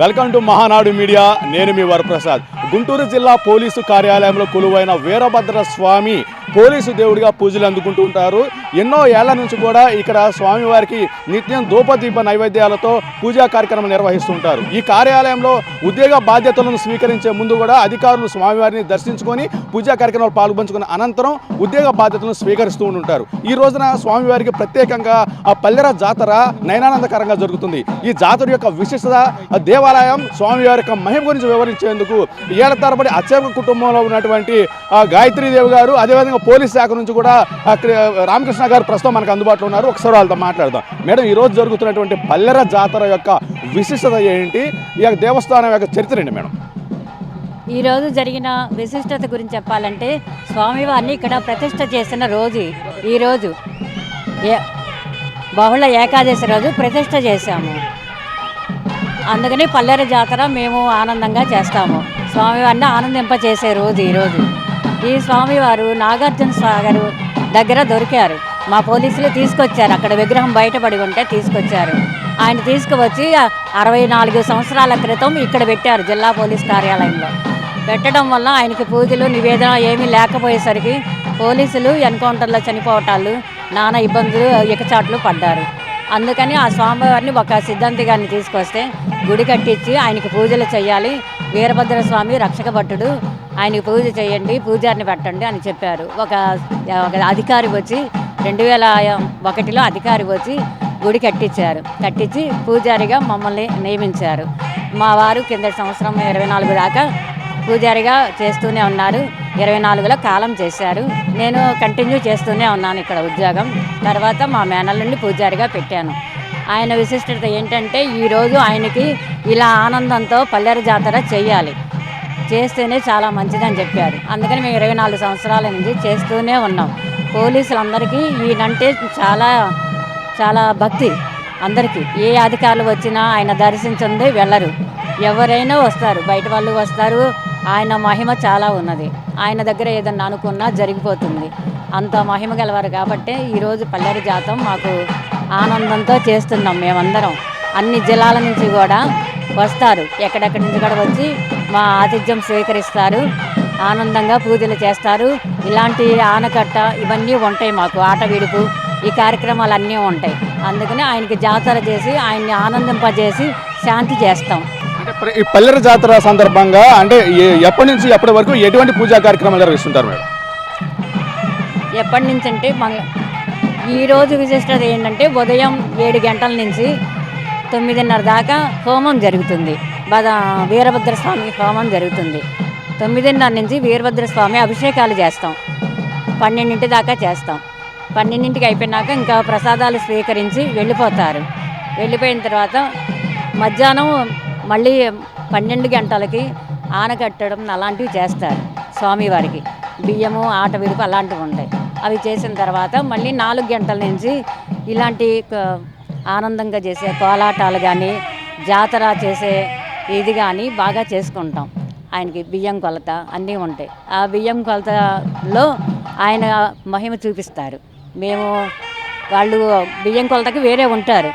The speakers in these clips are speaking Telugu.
వెల్కమ్ టు మహానాడు మీడియా నేను మీ వరప్రసాద్. గుంటూరు జిల్లా పోలీసు కార్యాలయంలో కొలువైన వీరభద్ర స్వామి పోలీసు దేవుడిగా పూజలు అందుకుంటూ ఉంటారు. ఎన్నో ఏళ్ళ నుంచి కూడా ఇక్కడ స్వామివారికి నిత్యం ధూపదీప నైవేద్యాలతో పూజా కార్యక్రమం నిర్వహిస్తుంటారు ఈ కార్యాలయంలో ఉద్యోగ బాధ్యతలను స్వీకరించే ముందు కూడా అధికారులు స్వామివారిని దర్శించుకొని పూజా కార్యక్రమాలు పాల్గొంచుకున్న అనంతరం ఉద్యోగ బాధ్యతలను స్వీకరిస్తూ ఉంటారు. ఈ రోజున స్వామివారికి ప్రత్యేకంగా ఆ పల్లెర జాతర నయనానందకరంగా జరుగుతుంది. ఈ జాతర యొక్క విశిష్టత దేవ దేవాలయం స్వామివారి యొక్క మహిమ గురించి వివరించేందుకు ఏళ్ళ తరబడి అత్యవ కుటుంబంలో ఉన్నటువంటి ఆ గాయత్రీదేవి గారు అదేవిధంగా పోలీస్ శాఖ నుంచి కూడా రామకృష్ణ గారు ప్రస్తుతం మనకు అందుబాటులో ఉన్నారు. ఒకసారి వాళ్ళతో మాట్లాడదాం. మేడం ఈ రోజు జరుగుతున్నటువంటి పల్లెర జాతర యొక్క విశిష్టత ఏంటి? ఈ యొక్క దేవస్థానం యొక్క చరిత్ర ఏంటి మేడం? ఈరోజు జరిగిన విశిష్టత గురించి చెప్పాలంటే స్వామివారిని ఇక్కడ ప్రతిష్ట చేసిన రోజు ఈరోజు ఏ బహుళ ఏకాదశి రోజు ప్రతిష్ట చేశాము. అందుకని పల్లెర జాతర మేము ఆనందంగా చేస్తాము. స్వామివారిని ఆనందింపచేసే రోజు ఈరోజు. ఈ స్వామివారు నాగార్జున సాగర్ దగ్గర దొరికారు. మా పోలీసులు తీసుకొచ్చారు. అక్కడ విగ్రహం బయటపడి ఉంటే తీసుకొచ్చారు. ఆయన తీసుకువచ్చి అరవై నాలుగు సంవత్సరాల క్రితం ఇక్కడ పెట్టారు జిల్లా పోలీస్ కార్యాలయంలో. పెట్టడం వల్ల ఆయనకి పూజలు నివేదన ఏమీ లేకపోయేసరికి పోలీసులు ఎన్కౌంటర్లో చనిపోవటాలు నానా ఇబ్బందులు ఎకచాట్లు పడ్డారు. అందుకని ఆ స్వామివారిని ఒక సిద్ధాంతి గారిని తీసుకొస్తే గుడి కట్టించి ఆయనకి పూజలు చేయాలి వీరభద్ర స్వామి రక్షక భట్టుడు ఆయనకి పూజ చేయండి పూజారిని పెట్టండి అని చెప్పారు. ఒక ఒక అధికారి వచ్చి రెండు వేల ఒకటిలో అధికారి వచ్చి గుడి కట్టించారు. కట్టించి పూజారిగా మమ్మల్ని నియమించారు. మా వారు కిందటి సంవత్సరం ఇరవై నాలుగు దాకా పూజారిగా చేస్తూనే ఉన్నారు. ఇరవై నాలుగులో కాలం చేశారు. నేను కంటిన్యూ చేస్తూనే ఉన్నాను ఇక్కడ ఉద్యోగం. తర్వాత మా మేనల్ని పూజారిగా పెట్టాను. ఆయన విశిష్టత ఏంటంటే ఈరోజు ఆయనకి ఇలా ఆనందంతో పల్లెర జాతర చేయాలి. చేస్తేనే చాలా మంచిదని చెప్పారు. అందుకని మేము ఇరవై నాలుగు సంవత్సరాల నుంచి చేస్తూనే ఉన్నాం. పోలీసులందరికీ ఈయనంటే చాలా చాలా భక్తి. అందరికీ ఏ అధికారులు వచ్చినా ఆయన దర్శించింది వెళ్ళరు. ఎవరైనా వస్తారు. బయట వాళ్ళు వస్తారు. ఆయన మహిమ చాలా ఉన్నది. ఆయన దగ్గర ఏదన్నా అనుకున్నా జరిగిపోతుంది. అంత మహిమ గలవారు కాబట్టే ఈరోజు పల్లెరి జాతం మాకు ఆనందంతో చేస్తున్నాం మేమందరం. అన్ని జిల్లాల నుంచి కూడా వస్తారు. ఎక్కడెక్కడి నుంచి కూడా వచ్చి మా ఆతిథ్యం స్వీకరిస్తారు. ఆనందంగా పూజలు చేస్తారు. ఇలాంటి ఆనకట్ట ఇవన్నీ ఉంటాయి మాకు. ఆట విడుపు ఈ కార్యక్రమాలు అన్నీ ఉంటాయి. అందుకని ఆయనకి జాతర చేసి ఆయన్ని ఆనందింపజేసి శాంతి చేస్తాం. ఈ పల్లెర జాతర సందర్భంగా అంటే ఎప్పటి నుంచి ఎప్పటి వరకు ఎటువంటి పూజా కార్యక్రమాలు నిర్వహిస్తుంటారు మేడం? ఎప్పటి నుంచి అంటే మంగ ఈరోజు విశిష్టత ఏంటంటే ఉదయం ఏడు గంటల నుంచి తొమ్మిదిన్నర దాకా హోమం జరుగుతుంది. బద వీరభద్ర స్వామి హోమం జరుగుతుంది. తొమ్మిదిన్నర నుంచి వీరభద్ర స్వామి అభిషేకాలు చేస్తాం. పన్నెండింటి దాకా చేస్తాం. పన్నెండింటికి అయిపోయినాక ఇంకా ప్రసాదాలు స్వీకరించి వెళ్ళిపోతారు. వెళ్ళిపోయిన తర్వాత మధ్యాహ్నం మళ్ళీ పన్నెండు గంటలకి ఆనకట్టడం అలాంటివి చేస్తారు స్వామివారికి. బియ్యము ఆట విడుపు అలాంటివి ఉంటాయి. అవి చేసిన తర్వాత మళ్ళీ నాలుగు గంటల నుంచి ఇలాంటి ఆనందంగా చేసే కోలాటాలు కానీ జాతర చేసే ఇది కానీ బాగా చేసుకుంటాం. ఆయనకి బియ్యం కొలత అన్నీ ఉంటాయి. ఆ బియ్యం కొలతలో ఆయన మహిమ చూపిస్తారు. మేము వాళ్ళు బియ్యం కొలతకి వేరే ఉంటారు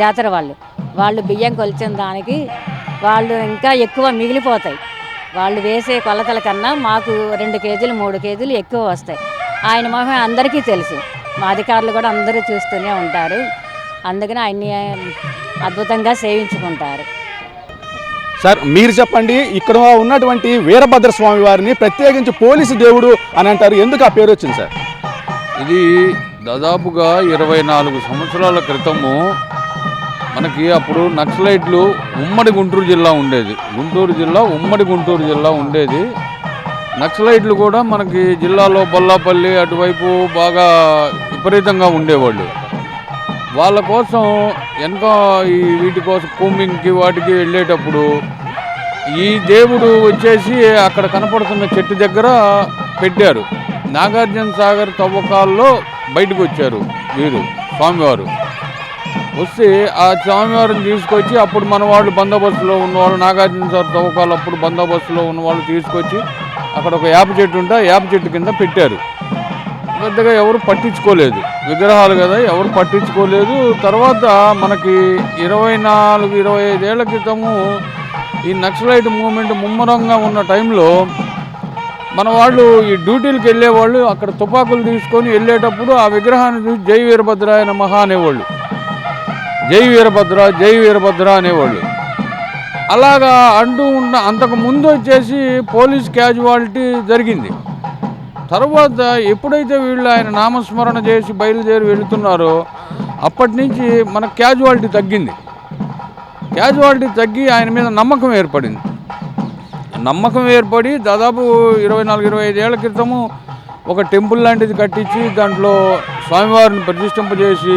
జాతర వాళ్ళు. వాళ్ళు బియ్యం కొలిచిన దానికి వాళ్ళు ఇంకా ఎక్కువ మిగిలిపోతాయి. వాళ్ళు వేసే కొలతల కన్నా మాకు రెండు కేజీలు మూడు కేజీలు ఎక్కువ వస్తాయి. ఆయన మహిమ అందరికీ తెలుసు. మా అధికారులు కూడా అందరూ చూస్తూనే ఉంటారు. అందుకని ఆయన్ని అద్భుతంగా సేవించుకుంటారు. సార్ మీరు చెప్పండి ఇక్కడ ఉన్నటువంటి వీరభద్ర స్వామి వారిని ప్రత్యేకించి పోలీసు దేవుడు అని అంటారు. ఎందుకు ఆ పేరు వచ్చింది సార్? ఇది దాదాపుగా ఇరవై నాలుగు సంవత్సరాల క్రితము మనకి అప్పుడు నక్సలైట్లు ఉమ్మడి గుంటూరు జిల్లా ఉండేది. గుంటూరు జిల్లా ఉమ్మడి గుంటూరు జిల్లా ఉండేది. నక్సలైట్లు కూడా మనకి జిల్లాలో బొల్లాపల్లి అటువైపు బాగా విపరీతంగా ఉండేవాళ్ళు. వాళ్ళ కోసం వెనక ఈ వీటి కోసం కూమింగ్కి వాటికి వెళ్ళేటప్పుడు ఈ దేవుడు వచ్చేసి అక్కడ కనపడుతున్న చెట్టు దగ్గర పెట్టారు. నాగార్జున సాగర్ తవ్వకాల్లో బయటకు వచ్చారు వీరు స్వామివారు. వస్తే ఆ స్వామివారిని తీసుకొచ్చి అప్పుడు మన వాళ్ళు బందోబస్తులో ఉన్నవాళ్ళు నాగార్జున సార్ తవ్వకాలు అప్పుడు బందోబస్తులో ఉన్న వాళ్ళు తీసుకొచ్చి అక్కడ ఒక యాప చెట్టు ఉంటే ఆ యాప చెట్టు కింద పెట్టారు. పెద్దగా ఎవరు పట్టించుకోలేదు. విగ్రహాలు కదా ఎవరు పట్టించుకోలేదు. తర్వాత మనకి ఇరవై నాలుగు ఇరవై ఐదేళ్ళ క్రితము ఈ నక్సలైట్ మూమెంట్ ముమ్మరంగా ఉన్న టైంలో మన వాళ్ళు ఈ డ్యూటీలకు వెళ్ళేవాళ్ళు అక్కడ తుపాకులు తీసుకొని వెళ్ళేటప్పుడు ఆ విగ్రహాన్ని చూసి జై వీరభద్రాయన మహా అనేవాళ్ళు. జై వీరభద్ర జై వీరభద్ర అనేవాళ్ళు. అలాగా అంటూ ఉన్న అంతకు ముందు వచ్చేసి పోలీస్ క్యాజువాలిటీ జరిగింది. తర్వాత ఎప్పుడైతే వీళ్ళు ఆయన నామస్మరణ చేసి బయలుదేరి వెళుతున్నారో అప్పటి నుంచి మన క్యాజువాలిటీ తగ్గింది. క్యాజువాలిటీ తగ్గి ఆయన మీద నమ్మకం ఏర్పడింది. నమ్మకం ఏర్పడి దాదాపు ఇరవై నాలుగు ఇరవై ఐదేళ్ళ క్రితము ఒక టెంపుల్ లాంటిది కట్టించి దాంట్లో స్వామివారిని ప్రతిష్ఠింపజేసి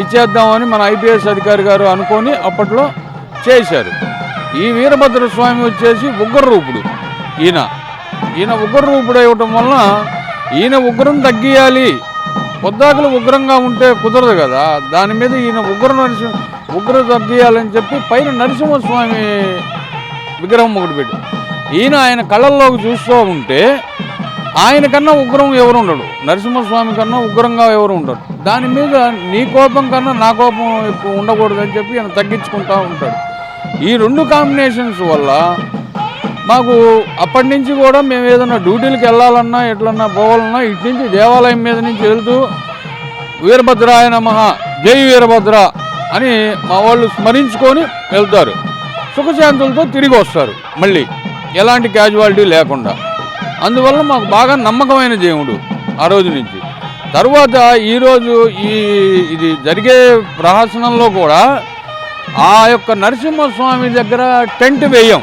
ఇచ్చేద్దామని మన ఐపీఎస్ అధికారి గారు అనుకొని అప్పట్లో చేశారు. ఈ వీరభద్ర స్వామి వచ్చేసి ఉగ్ర రూపుడు ఈయన. ఈయన ఉగ్ర రూపుడు అవ్వటం వలన ఈయన ఉగ్రం తగ్గియాలి. పొద్దాకులు ఉగ్రంగా ఉంటే కుదరదు కదా. దాని మీద ఈయన ఉగ్ర నరసింహ ఉగ్ర తగ్గియాలని చెప్పి పైన నరసింహస్వామి విగ్రహం ఒకటి పెట్టి ఈయన ఆయన కళ్ళల్లోకి చూస్తూ ఉంటే ఆయన కన్నా ఉగ్రం ఎవరు ఉండడు. నరసింహస్వామి కన్నా ఉగ్రంగా ఎవరు ఉండడు దాని మీద నీ కోపం కన్నా నా కోపం ఎక్కువ ఉండకూడదని చెప్పి ఆయన తగ్గించుకుంటూ ఉంటాడు. ఈ రెండు కాంబినేషన్స్ వల్ల మాకు అప్పటి నుంచి కూడా మేము ఏదైనా డ్యూటీలకు వెళ్ళాలన్నా ఎట్లన్నా పోవాలన్నా ఇటు నుంచి దేవాలయం మీద నుంచి వెళ్తూ వీరభద్రాయ నమః జై వీరభద్ర అని మా వాళ్ళు స్మరించుకొని వెళ్తారు. సుఖశాంతులతో తిరిగి వస్తారు మళ్ళీ. ఎలాంటి క్యాజువాలిటీ లేకుండా. అందువల్ల మాకు బాగా నమ్మకమైన దేవుడు ఆ రోజు నుంచి. తర్వాత ఈరోజు ఈ ఇది జరిగే ప్రహసనంలో కూడా ఆ యొక్క నరసింహస్వామి దగ్గర టెంట్ వేయం.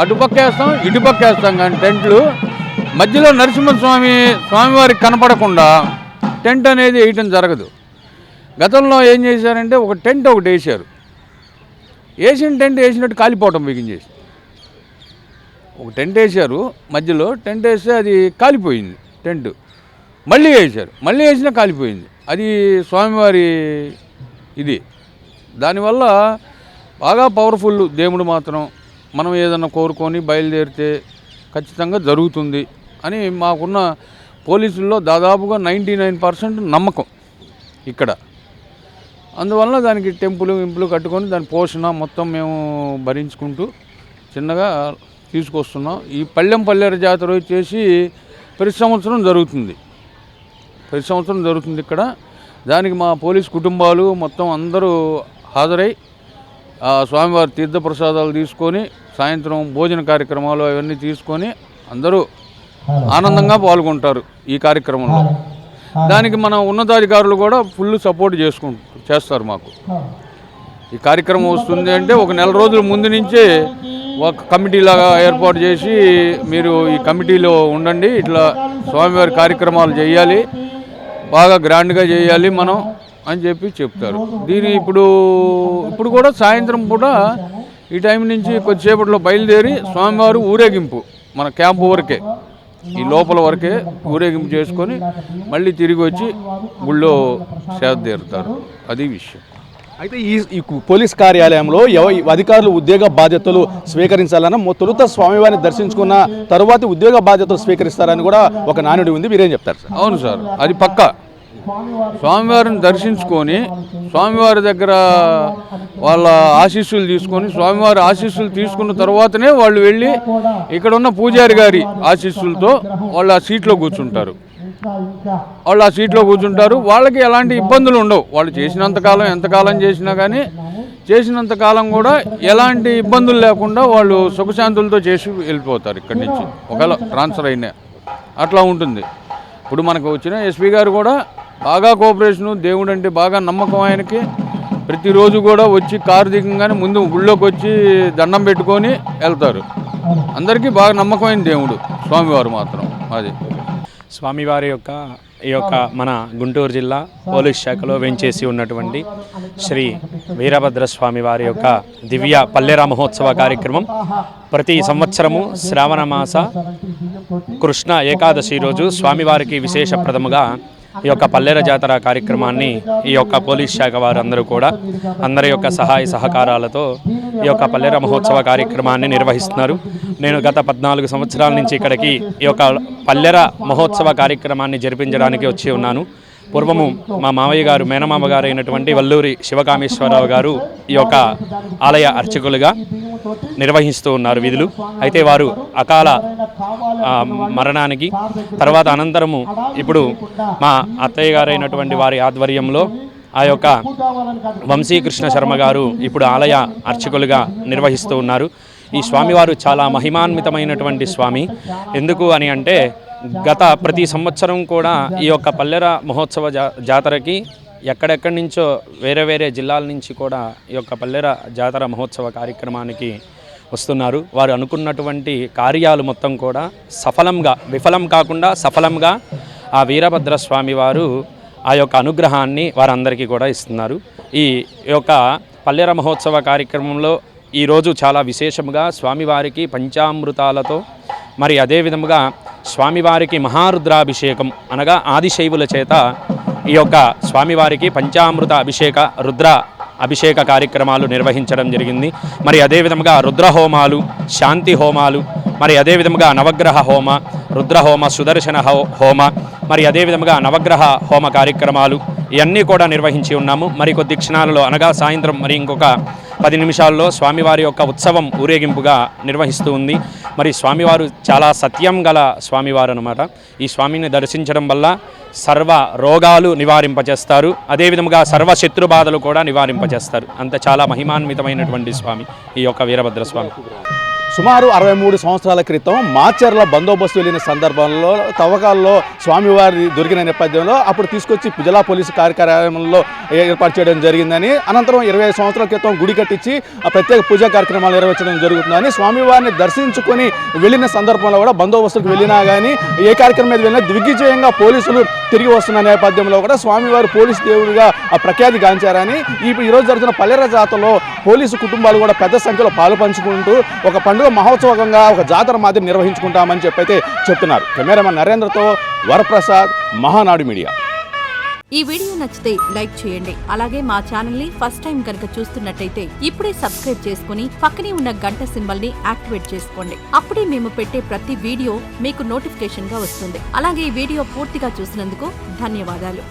అటుపక్క వేస్తాం ఇటుపక్క వేస్తాం కానీ టెంట్లు మధ్యలో నరసింహస్వామి స్వామివారికి కనపడకుండా టెంట్ అనేది వేయటం జరగదు. గతంలో ఏం చేశారంటే ఒక టెంట్ ఒకటి వేశారు. వేసిన టెంట్ వేసినట్టు కాలిపోవటం బిగించేసి ఒక టెంట్ వేశారు మధ్యలో టెంట్ వేస్తే అది కాలిపోయింది టెంట్. మళ్ళీ వేశారు మళ్ళీ వేసినా కాలిపోయింది. అది స్వామివారి ఇది. దానివల్ల బాగా పవర్ఫుల్ దేవుడు మాత్రం మనం ఏదన్నా కోరుకొని బయలుదేరితే ఖచ్చితంగా జరుగుతుంది అని మాకున్న పోలీసుల్లో దాదాపుగా నైంటీ నైన్ పర్సెంట్ నమ్మకం ఇక్కడ. అందువల్ల దానికి టెంపుల్ ఇంపులు కట్టుకొని దాని పోషణ మొత్తం మేము భరించుకుంటూ చిన్నగా తీసుకొస్తున్నాం. ఈ పల్లెం పల్లెర జాతర వచ్చేసి ప్రతి సంవత్సరం జరుగుతుంది. ప్రతి సంవత్సరం జరుగుతుంది ఇక్కడ. దానికి మా పోలీస్ కుటుంబాలు మొత్తం అందరూ హాజరై ఆ స్వామివారి తీర్థప్రసాదాలు తీసుకొని సాయంత్రం భోజన కార్యక్రమాలు అవన్నీ తీసుకొని అందరూ ఆనందంగా పాల్గొంటారు ఈ కార్యక్రమంలో. దానికి మన ఉన్నతాధికారులు కూడా ఫుల్ సపోర్ట్ చేసుకుంటు చేస్తారు మాకు. ఈ కార్యక్రమం వస్తుంది అంటే ఒక నెల రోజుల ముందు నుంచే ఒక కమిటీలాగా ఏర్పాటు చేసి మీరు ఈ కమిటీలో ఉండండి. ఇట్లా స్వామివారి కార్యక్రమాలు చేయాలి. బాగా గ్రాండ్గా చేయాలి మనం అని చెప్పి చెప్తారు. దీని ఇప్పుడు ఇప్పుడు కూడా సాయంత్రం కూడా ఈ టైం నుంచి కొద్దిసేపట్లో బయలుదేరి స్వామివారు ఊరేగింపు మన క్యాంపు వరకే ఈ లోపల వరకే ఊరేగింపు చేసుకొని మళ్ళీ తిరిగి వచ్చి గుళ్ళో సేద తీరుతారు. అది విషయం. అయితే ఈ ఈ పోలీస్ కార్యాలయంలో ఎవ అధికారులు ఉద్యోగ బాధ్యతలు స్వీకరించాలన్న తొలుత స్వామివారిని దర్శించుకున్న తరువాత ఉద్యోగ బాధ్యతలు స్వీకరిస్తారని కూడా ఒక నానుడి ఉంది. మీరేం చెప్తారు సార్? అవును సార్ అది పక్కా. స్వామివారిని దర్శించుకొని స్వామివారి దగ్గర వాళ్ళ ఆశీస్సులు తీసుకొని స్వామివారి ఆశీస్సులు తీసుకున్న తర్వాతనే వాళ్ళు వెళ్ళి ఇక్కడ ఉన్న పూజారి గారి ఆశీస్సులతో వాళ్ళు ఆ సీట్లో కూర్చుంటారు. వాళ్ళు ఆ సీట్లో కూర్చుంటారు. వాళ్ళకి ఎలాంటి ఇబ్బందులు ఉండవు. వాళ్ళు చేసినంతకాలం ఎంతకాలం చేసినా కానీ చేసినంతకాలం కూడా ఎలాంటి ఇబ్బందులు లేకుండా వాళ్ళు సుఖశాంతులతో చేసి వెళ్ళిపోతారు ఇక్కడి నుంచి. ఒకవేళ ట్రాన్స్ఫర్ అయినా అట్లా ఉంటుంది. ఇప్పుడు మనకు వచ్చిన ఎస్పీ గారు కూడా బాగా కోఆపరేషను దేవుడు అంటే బాగా నమ్మకం ఆయనకి. ప్రతిరోజు కూడా వచ్చి కారు దిగంగానే ముందు గుళ్ళోకి వచ్చి దండం పెట్టుకొని వెళ్తారు. అందరికీ బాగా నమ్మకమైన దేవుడు స్వామివారు మాత్రం. అది. స్వామివారి యొక్క ఈ యొక్క మన గుంటూరు జిల్లా పోలీస్ శాఖలో వెంచేసి ఉన్నటువంటి శ్రీ వీరభద్ర స్వామి వారి యొక్క దివ్య పల్లెరా మహోత్సవ కార్యక్రమం. ప్రతి సంవత్సరము శ్రావణ మాస కృష్ణ ఏకాదశి రోజు స్వామివారికి విశేషప్రదముగా ఈ యొక్క పల్లెర జాతర కార్యక్రమాన్ని ఈ యొక్క పోలీస్ శాఖ వారందరూ కూడా అందరి యొక్క సహాయ సహకారాలతో ఈ యొక్క పల్లెర మహోత్సవ కార్యక్రమాన్ని నిర్వహిస్తున్నారు. నేను గత పద్నాలుగు సంవత్సరాల నుంచి ఇక్కడికి ఈ యొక్క పల్లెర మహోత్సవ కార్యక్రమాన్ని జరిపించడానికి వచ్చి ఉన్నాను. పూర్వము మా మావయ్య గారు మేనమామ గారు అయినటువంటి వల్లూరి శివకామేశ్వరరావు గారు ఈ యొక్క ఆలయ అర్చకులుగా నిర్వహిస్తూ ఉన్నారు విధులు. అయితే వారు అకాల మరణానికి తర్వాత అనంతరము ఇప్పుడు మా అత్తయ్య గారు అయినటువంటి వారి ఆధ్వర్యంలో ఆ యొక్క వంశీకృష్ణ శర్మ గారు ఇప్పుడు ఆలయ అర్చకులుగా నిర్వహిస్తూ ఉన్నారు. ఈ స్వామివారు చాలా మహిమాన్వితమైనటువంటి స్వామి. ఎందుకు అని అంటే గత ప్రతి సంవత్సరం కూడా ఈ యొక్క పల్లెర మహోత్సవ జా జాతరకి ఎక్కడెక్కడి నుంచో వేరే వేరే జిల్లాల నుంచి కూడా ఈ యొక్క పల్లెర జాతర మహోత్సవ కార్యక్రమానికి వస్తున్నారు. వారు అనుకున్నటువంటి కార్యాలు మొత్తం కూడా సఫలంగా విఫలం కాకుండా సఫలంగా ఆ వీరభద్ర స్వామి వారు ఆ యొక్క అనుగ్రహాన్ని వారందరికీ కూడా ఇస్తున్నారు. ఈ యొక్క పల్లెర మహోత్సవ కార్యక్రమంలో ఈరోజు చాలా విశేషముగా స్వామివారికి పంచామృతాలతో మరి అదే విధముగా స్వామివారికి మహారుద్రాభిషేకం అనగా ఆదిశైవుల చేత ఈ యొక్క స్వామివారికి పంచామృత అభిషేక రుద్ర అభిషేక కార్యక్రమాలు నిర్వహించడం జరిగింది. మరి అదే విధముగా శాంతి హోమాలు మరి అదే విధముగా నవగ్రహ హోమ రుద్రహోమ సుదర్శన హో- హోమ మరి అదే విధముగా నవగ్రహ హోమ కార్యక్రమాలు ఇవన్నీ కూడా నిర్వహించి ఉన్నాము. మరి కొద్ది క్షణాలలో అనగా సాయంత్రం మరి ఇంకొక పది నిమిషాల్లో స్వామివారి యొక్క ఉత్సవం ఊరేగింపుగా నిర్వహిస్తూ ఉంది. మరి స్వామివారు చాలా సత్యం గల స్వామివారు అనమాట ఈ స్వామిని దర్శించడం వల్ల సర్వ రోగాలు నివారింపజేస్తారు. అదేవిధముగా సర్వ శత్రు బాధలు కూడా నివారింపజేస్తారు. అంత చాలా మహిమాన్వితమైనటువంటి స్వామి ఈ యొక్క వీరభద్ర స్వామి. సుమారు అరవై మూడు సంవత్సరాల క్రితం మాచర్ల బందోబస్తు వెళ్ళిన సందర్భంలో తవ్వకాల్లో స్వామివారి దొరికిన నేపథ్యంలో అప్పుడు తీసుకొచ్చి జిల్లా పోలీసు కార్యాలయంలో ఏర్పాటు చేయడం జరిగిందని అనంతరం ఇరవై ఐదు సంవత్సరాల క్రితం గుడి కట్టించి ఆ ప్రత్యేక పూజా కార్యక్రమాలు నిర్వహించడం జరుగుతుందని స్వామివారిని దర్శించుకొని వెళ్ళిన సందర్భంలో కూడా బందోబస్తుకు వెళ్ళినా కానీ ఏ కార్యక్రమం మీద వెళ్ళినా దిగ్విజయంగా పోలీసులు తిరిగి వస్తున్న నేపథ్యంలో కూడా స్వామివారు పోలీసు దేవుడిగా ప్రఖ్యాతి గాంచారని ఈ ఈరోజు జరుగుతున్న పల్లెర జాతరలో పోలీసు కుటుంబాలు కూడా పెద్ద సంఖ్యలో పాలు పంచుకుంటూ ఒక పండుగ మహోత్సవంగా ఒక జాతర మాదిరి నిర్వహించుకుంటామని చెప్పైతే చెప్తున్నారు. కెమెరామెన్ నరేంద్రతో వరప్రసాద్ మహానాడు మీడియా. ఈ వీడియో నచ్చితే లైక్ చేయండి. అలాగే మా ఛానల్ని ఫస్ట్ టైం కనుక చూస్తున్నట్టయితే ఇప్పుడే సబ్స్క్రైబ్ చేసుకుని పక్కనే ఉన్న గంట సింబల్ని యాక్టివేట్ చేసుకోండి. అప్పుడే మేము పెట్టే ప్రతి వీడియో మీకు నోటిఫికేషన్గా వస్తుంది. అలాగే ఈ వీడియో పూర్తిగా చూసినందుకు ధన్యవాదాలు.